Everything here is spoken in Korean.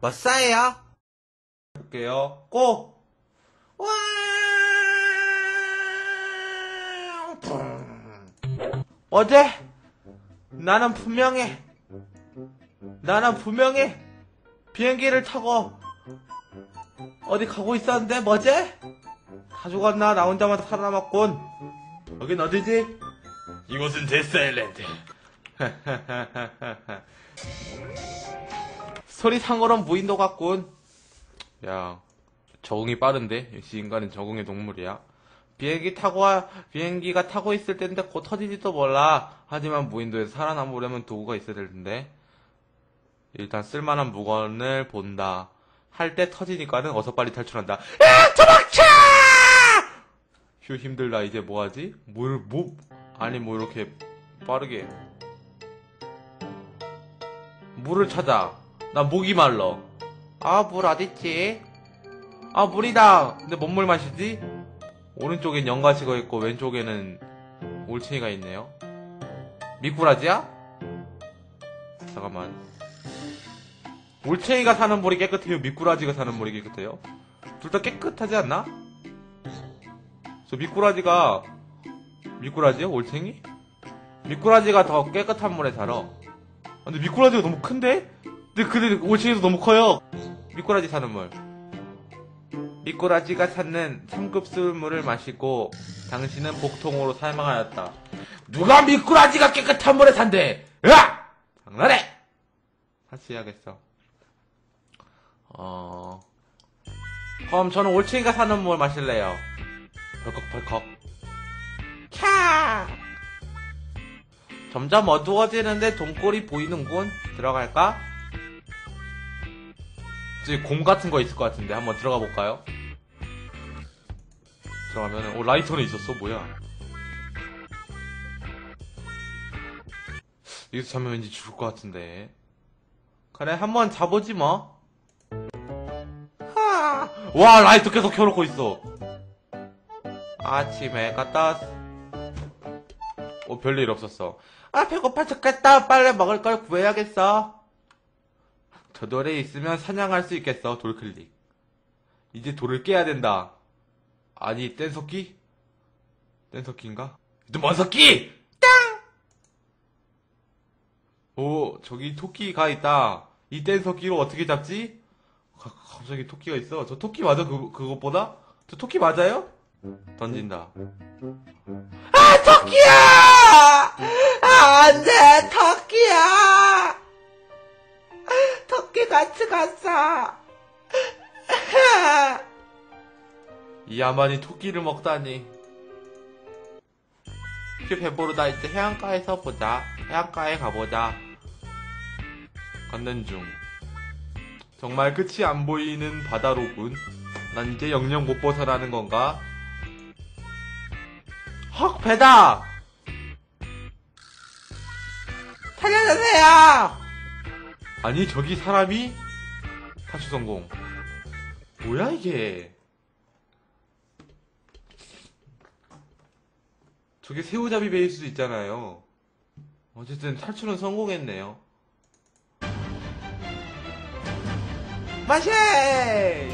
뭐 싸예요? 볼게요. 고! 와! 어제 나는 분명히 나는 분명히 비행기를 타고 어디 가고 있었는데 뭐지? 다 죽었나? 나 혼자만 살아남았군. 여긴 어디지? 이곳은 데스 아일랜드. 소리상으론 무인도 같군. 야, 적응이 빠른데? 역시 인간은 적응의 동물이야. 비행기 타고, 와- 비행기가 타고 있을 텐데 곧 터지지도 몰라. 하지만 무인도에서 살아남으려면 도구가 있어야 될 텐데. 일단 쓸만한 물건을 본다. 할 때 터지니까는 어서 빨리 탈출한다. 야, 도망쳐! 휴, 힘들다. 이제 뭐하지? 뭘, 뭐, 아니, 뭐, 이렇게 빠르게. 물을 찾아. 나 목이 말러. 아, 물 어딨지? 아, 물이다! 근데 뭔 물 마시지? 오른쪽엔 연가시가 있고, 왼쪽에는 올챙이가 있네요. 미꾸라지야? 잠깐만. 올챙이가 사는 물이 깨끗해요? 미꾸라지가 사는 물이 깨끗해요? 둘 다 깨끗하지 않나? 저 미꾸라지가, 미꾸라지요? 올챙이? 미꾸라지가 더 깨끗한 물에 살아. 아, 근데 미꾸라지가 너무 큰데? 근데 근데 올챙이도 너무 커요. 미꾸라지 사는 물. 미꾸라지가 찾는 3급 술물을 마시고 당신은 복통으로 사망하였다. 누가 미꾸라지가 깨끗한 물에 산대? 으악! 장난해! 다시 해야겠어. 어. 그럼 저는 올챙이가 사는 물 마실래요. 벌컥벌컥. 캬! 점점 어두워지는데 돈골이 보이는군. 들어갈까? 곰 같은 거 있을 것 같은데 한번 들어가 볼까요? 들어가면은 오 라이터는 있었어 뭐야? 여기서 자면 왠지 죽을 것 같은데. 그래 한번 자보지 뭐. 하! 와 라이터 계속 켜놓고 있어. 아침에 갔다. 어 별일 없었어. 아 배고파 죽겠다. 빨리 먹을 걸 구해야겠어. 저 돌에 있으면 사냥할 수 있겠어. 돌클릭. 이제 돌을 깨야 된다. 아니 뗀석기? 뗀석기인가? 또뭔 석기? 땅! 오 저기 토끼가 있다. 이 뗀석기로 어떻게 잡지? 가- 갑자기 토끼가 있어. 저 토끼 맞아? 그, 그것보다? 저 토끼 맞아요? 던진다. 아, 토끼야! 갔어. 이 야만이 토끼를 먹다니. 휴 배부르다. 이제 해안가에서 보자. 해안가에 가보자. 걷는 중. 정말 끝이 안 보이는 바다로군. 난 이제 영영 못 벗어나는 건가? 헉, 배다! 살려주세요! 아니, 저기 사람이? 탈출 성공. 뭐야, 이게? 저게 새우잡이 베일 수도 있잖아요. 어쨌든 탈출은 성공했네요. 마쉐!